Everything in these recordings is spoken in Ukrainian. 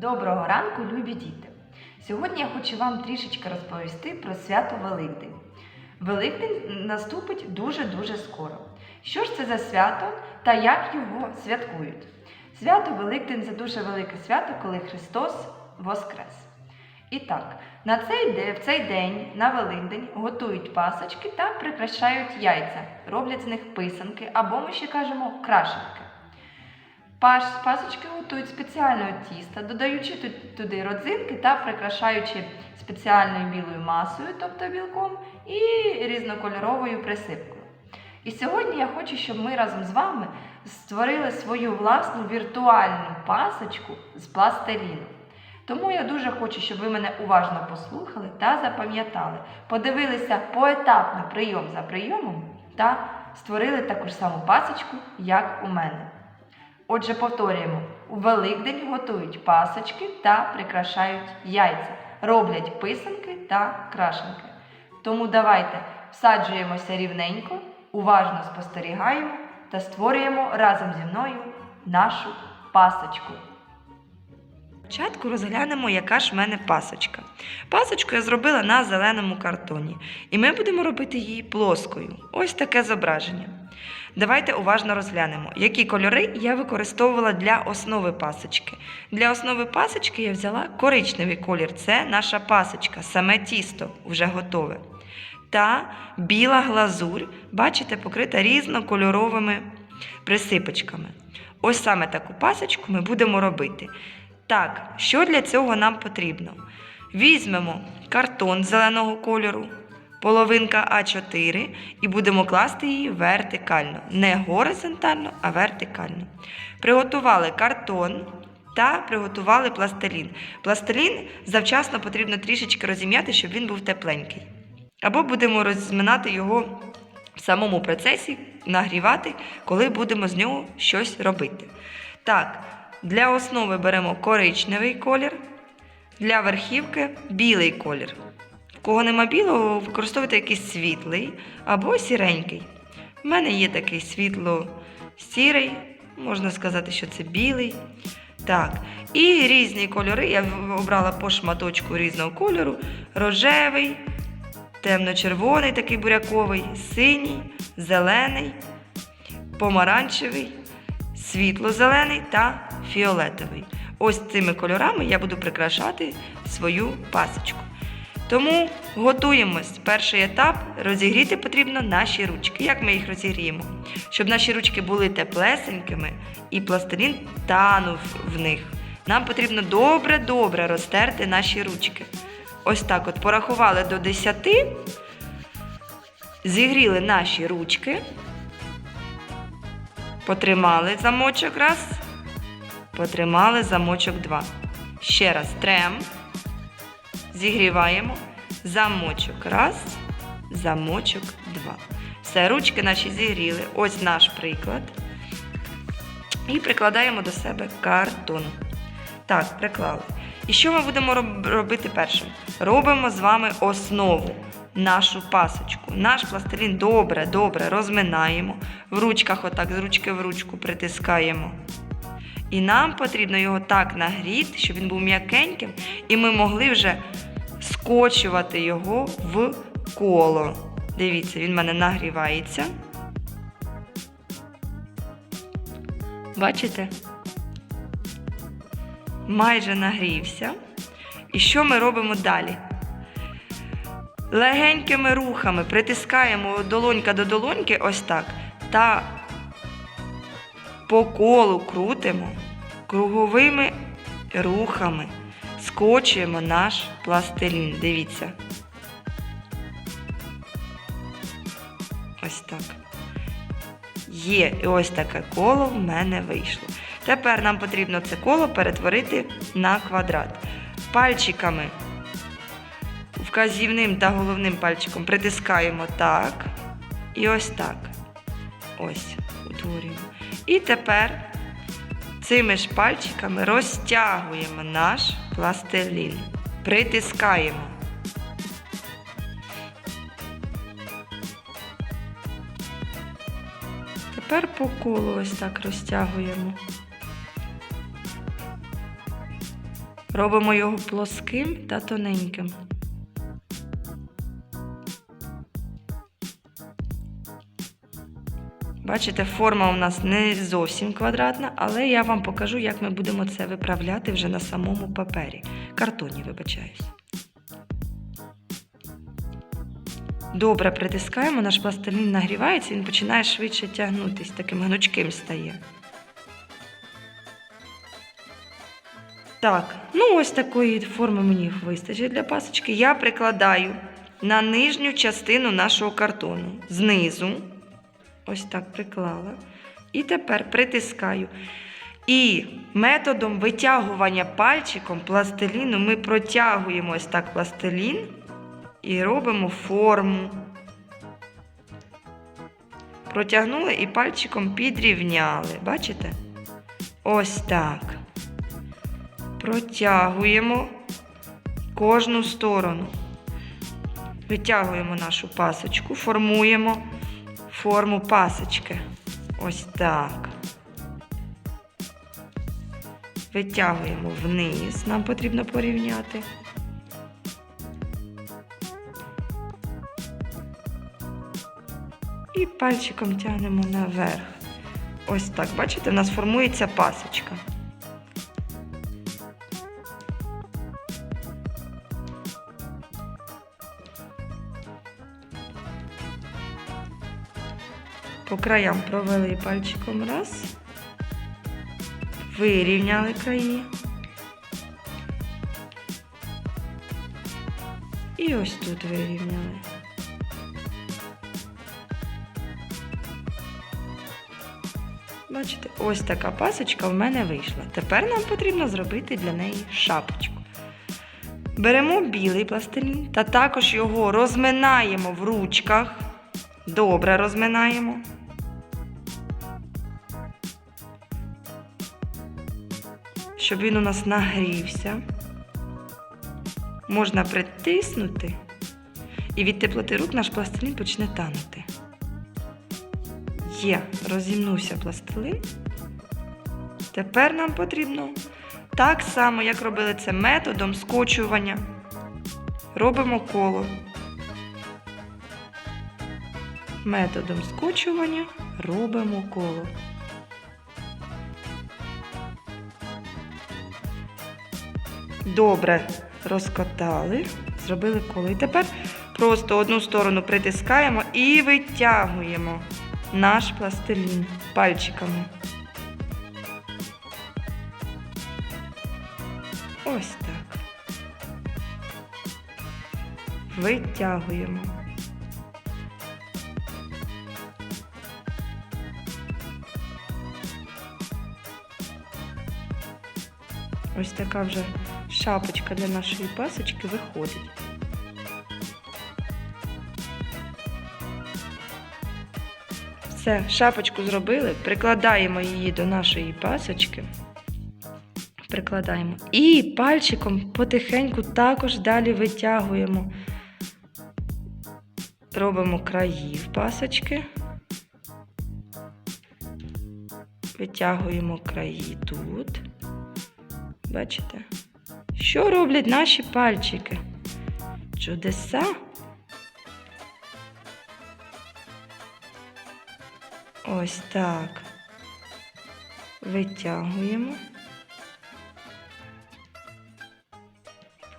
Доброго ранку, любі діти! Сьогодні я хочу вам трішечки розповісти про свято Великдень. Великдень наступить дуже-дуже скоро. Що ж це за свято та як його святкують? Свято Великдень це дуже велике свято, коли Христос воскрес. І так, на цей в цей день, на Великдень, готують пасочки та прикрашають яйця, роблять з них писанки або ми ще кажемо крашенки. Паш, пасочки готують спеціального тіста, додаючи туди родзинки та прикрашаючи спеціальною білою масою, тобто білком, і різнокольоровою присипкою. І сьогодні я хочу, щоб ми разом з вами створили свою власну віртуальну пасочку з пластиліну. Тому я дуже хочу, щоб ви мене уважно послухали та запам'ятали, подивилися поетапно прийом за прийомом та створили таку ж саму пасочку, як у мене. Отже, повторюємо: у Великдень готують пасочки та прикрашають яйця, роблять писанки та крашенки. Тому давайте всаджуємося рівненько, уважно спостерігаємо та створюємо разом зі мною нашу пасочку. Спочатку розглянемо, яка ж в мене пасочка. Пасочку я зробила на зеленому картоні, і ми будемо робити її плоскою. Ось таке зображення. Давайте уважно розглянемо, які кольори я використовувала для основи пасочки. Для основи пасочки я взяла коричневий колір, це наша пасочка, саме тісто вже готове. Та біла глазурь, бачите, покрита різнокольоровими присипочками. Ось саме таку пасочку ми будемо робити. Так, що для цього нам потрібно? Візьмемо картон зеленого кольору, половинка А4 і будемо класти її вертикально. Не горизонтально, а вертикально. Приготували картон та приготували пластилін. Пластилін завчасно потрібно трішечки розім'яти, щоб він був тепленький. Або будемо розминати його в самому процесі, нагрівати, коли будемо з нього щось робити. Так, для основи беремо коричневий колір, для верхівки білий колір. Кого нема білого, використовуйте якийсь світлий або сіренький. У мене є такий світло-сірий, можна сказати, що це білий. Так, і різні кольори. Я обрала по шматочку різного кольору: рожевий, темно-червоний, такий буряковий, синій, зелений, помаранчевий, світло-зелений та фіолетовий. Ось цими кольорами я буду прикрашати свою пасочку. Тому готуємось. Перший етап розігріти потрібно наші ручки. Як ми їх розігріємо? Щоб наші ручки були теплесенькими і пластилін танув в них. Нам потрібно добре-добре розтерти наші ручки. Ось так от порахували до 10, зігріли наші ручки, потримали замочок раз, потримали замочок два. Ще раз трем, зігріваємо, замочок раз, замочок два. Все, ручки наші зігріли. Ось наш приклад. І прикладаємо до себе картон. Так, приклали. І що ми будемо робити першим? Робимо з вами основу, нашу пасочку. Наш пластилін добре, добре розминаємо. В ручках, отак, з ручки в ручку притискаємо. І нам потрібно його так нагріти, щоб він був м'якеньким, і ми могли вже скочувати його в коло. Дивіться, він в мене нагрівається. Бачите? майже нагрівся. І що ми робимо далі? Легенькими рухами притискаємо долонька до долоньки, ось так, та по колу крутимо, круговими рухами скочуємо наш пластилін. Дивіться. Ось так. Є, і ось таке коло в мене вийшло. Тепер нам потрібно це коло перетворити на квадрат. Пальчиками, вказівним та головним пальчиком притискаємо так. І ось так. Ось, утворюємо. І тепер цими ж пальчиками розтягуємо наш пластилін. Притискаємо. Тепер по колу ось так розтягуємо. Робимо його плоским та тоненьким. Бачите, форма у нас не зовсім квадратна, але я вам покажу, як ми будемо це виправляти вже на самому папері. Картоні, вибачаюсь. Добре притискаємо, наш пластилін нагрівається, він починає швидше тягнутись, таким гнучким стає. Так, ну ось такої форми мені вистачить для пасочки. Я прикладаю на нижню частину нашого картону. Знизу. Ось так приклала. І тепер притискаю. І методом витягування пальчиком пластиліну ми протягуємо ось так пластилін і робимо форму. Протягнули і пальчиком підрівняли. Бачите? Ось так. Протягуємо кожну сторону. Витягуємо нашу пасочку, формуємо форму пасочки. Ось так. Витягуємо вниз, нам потрібно порівняти. І пальчиком тягнемо наверх. Ось так, бачите, у нас формується пасочка. По краям провели пальчиком раз. Вирівняли краї. І ось тут вирівняли. Бачите, ось така пасочка в мене вийшла. Тепер нам потрібно зробити для неї шапочку. Беремо білий пластилін та також його розминаємо в ручках. Добре розминаємо. Щоб він у нас нагрівся. Можна притиснути, і від теплоти рук наш пластилін почне танути. Є, розімнувся пластилин. Тепер нам потрібно так само, як робили це методом скочування. Робимо коло. Методом скочування робимо коло. Добре розкатали, зробили коло. І тепер просто одну сторону притискаємо і витягуємо наш пластилін пальчиками. Ось так. Витягуємо. Ось така вже шапочка для нашої пасочки виходить. Все, шапочку зробили, прикладаємо її до нашої пасочки. Прикладаємо. І пальчиком потихеньку також далі витягуємо. Робимо краї в пасочки. Витягуємо краї тут. Бачите? Що роблять наші пальчики? Чудеса. Ось так. Витягуємо.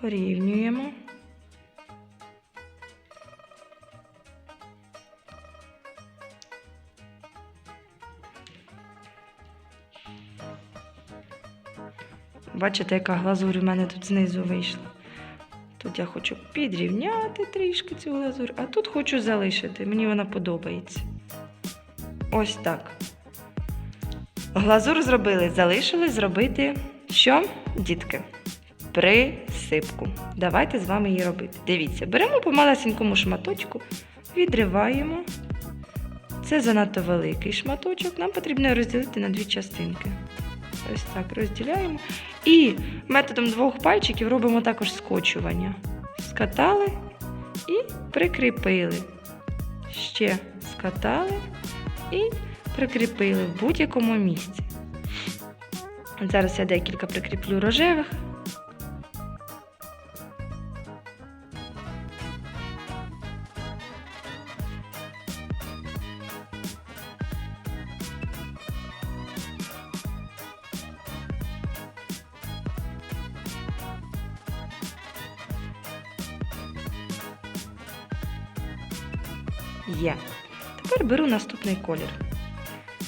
Порівнюємо. Бачите, яка глазурь у мене тут знизу вийшла. Тут я хочу підрівняти трішки цю глазурь, а тут хочу залишити. Мені вона подобається. Ось так. Глазур зробили, залишилось зробити що, дітки? Присипку. Давайте з вами її робити. Дивіться, беремо по малесенькому шматочку, відриваємо. Це занадто великий шматочок. Нам потрібно розділити на дві частинки. Ось так розділяємо. І методом двох пальчиків робимо також скочування. Скатали і прикріпили. Ще скатали і прикріпили в будь-якому місці. Зараз я декілька прикріплю рожевих. Є. Тепер беру наступний колір.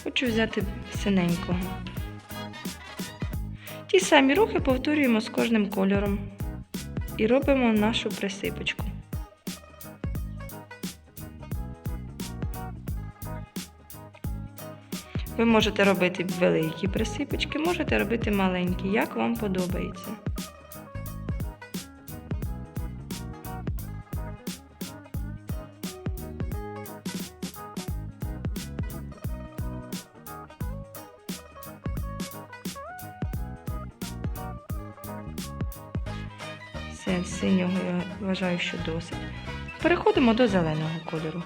Хочу взяти синенького. Ті самі рухи повторюємо з кожним кольором і робимо нашу присипочку. Ви можете робити великі присипочки, можете робити маленькі, як вам подобається. Все, синього я вважаю, що досить. Переходимо до зеленого кольору.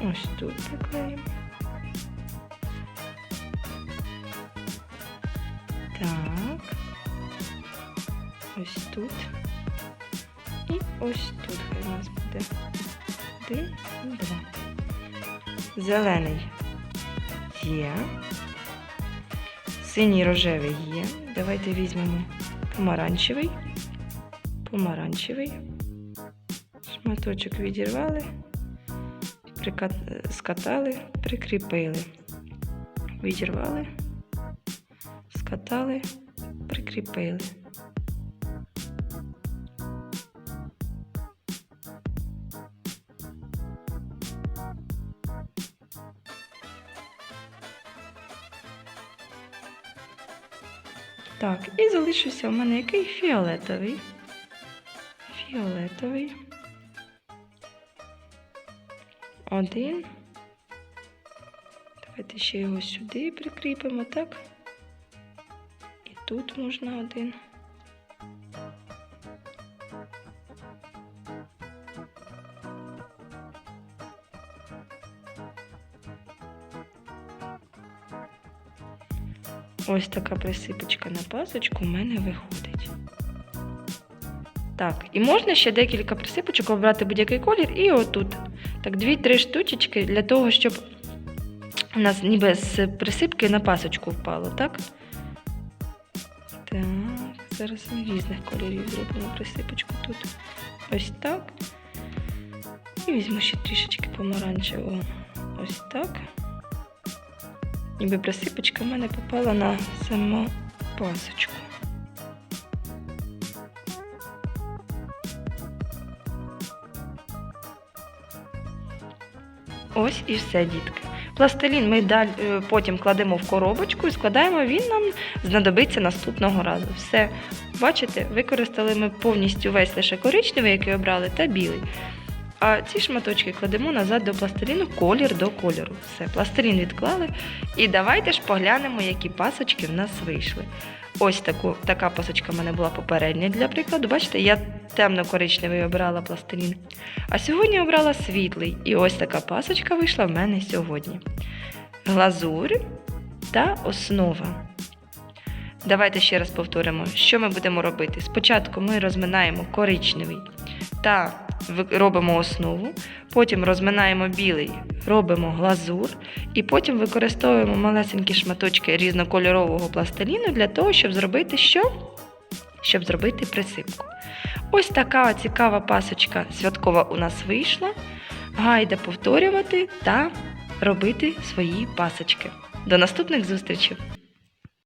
Ось тут приклеїмо. Так. Ось тут. І ось тут у нас буде. Один і два. Зелений є. Синій рожевий є. Давайте візьмемо помаранчевий. Помаранчевий. Шматочок відірвали скатали, прикріпили. Відірвали, скатали, прикріпили. Так, і залишився у мене який фіолетовий. Фіолетовий. Один. Давайте ще його сюди прикріпимо, так? І тут можна один. Ось така присипочка на пасочку у мене виходить. Так, і можна ще декілька присипочок обрати будь-який колір і отут. Так, дві-три штучечки для того, щоб у нас ніби з присипки на пасочку впало, так? Так, зараз різних кольорів зробимо присипочку тут. Ось так. І візьму ще трішечки помаранчевого. Ось так. Ніби присипочка в мене попала на саму пасочку. Ось і все, дітки. Пластилін ми е, потім кладемо в коробочку і складаємо, він нам знадобиться наступного разу. Все, бачите, використали ми повністю весь лише коричневий, який обрали, та білий. А ці шматочки кладемо назад до пластиліну, колір до кольору. Все, пластилін відклали. І давайте ж поглянемо, які пасочки в нас вийшли. Ось таку, така пасочка в мене була попередня для прикладу. Бачите, я темно-коричневий обирала пластилін. А сьогодні обрала світлий. І ось така пасочка вийшла в мене сьогодні. Глазурь та основа. Давайте ще раз повторимо, що ми будемо робити. Спочатку ми розминаємо коричневий та робимо основу, потім розминаємо білий, робимо глазур, і потім використовуємо малесенькі шматочки різнокольорового пластиліну для того, щоб зробити що? Щоб зробити присипку. Ось така цікава пасочка святкова у нас вийшла. Гайда повторювати та робити свої пасочки. До наступних зустрічей!